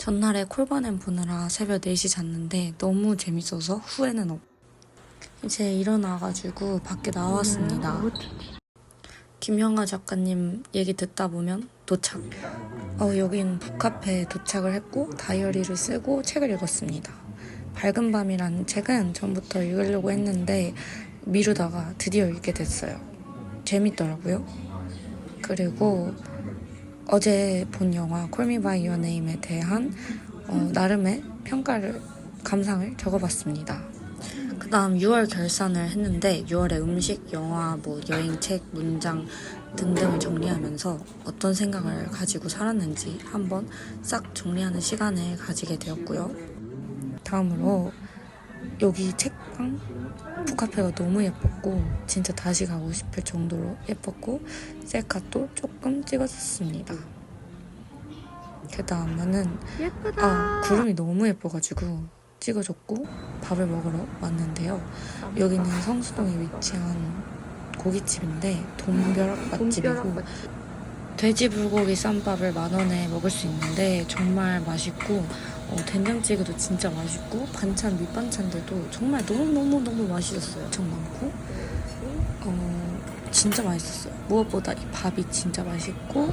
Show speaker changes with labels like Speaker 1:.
Speaker 1: 전날에 콜바넴 보느라 새벽 4시 잤는데 너무 재밌어서 후회는 없. 이제 일어나가지고 밖에 나왔습니다. 김영아 작가님 얘기 듣다 보면 도착. 어, 여긴 북카페에 도착을 했고 다이어리를 쓰고 책을 읽었습니다. 밝은 밤이라는 책은 전부터 읽으려고 했는데 미루다가 드디어 읽게 됐어요. 재밌더라고요. 그리고 어제 본 영화 콜미 바이 어 네임에 대한 어, 나름의 평가를 감상을 적어봤습니다. 그 다음 6월 결산을 했는데 6월에 음식, 영화, 뭐 여행, 책, 문장 등등을 정리하면서 어떤 생각을 가지고 살았는지 한번 싹 정리하는 시간을 가지게 되었고요. 다음으로 여기 책방 북카페가 너무 예뻤고 진짜 다시 가고 싶을 정도로 예뻤고 셀카도 조금 찍었습니다. 그 다음에는
Speaker 2: 예쁘다.
Speaker 1: 아 구름이 너무 예뻐가지고 찍어줬고 밥을 먹으러 왔는데요. 여기는 성수동에 위치한 고깃집인데 돈벼락 맛집이고
Speaker 2: 돈벼락
Speaker 1: 돼지 불고기 쌈밥을 만 원에 먹을 수 있는데 정말 맛있고 어, 된장찌개도 진짜 맛있고 반찬 밑반찬들도 정말 너무너무 너무 맛있었어요. 엄청 많고 어, 진짜 맛있었어요. 무엇보다 이 밥이 진짜 맛있고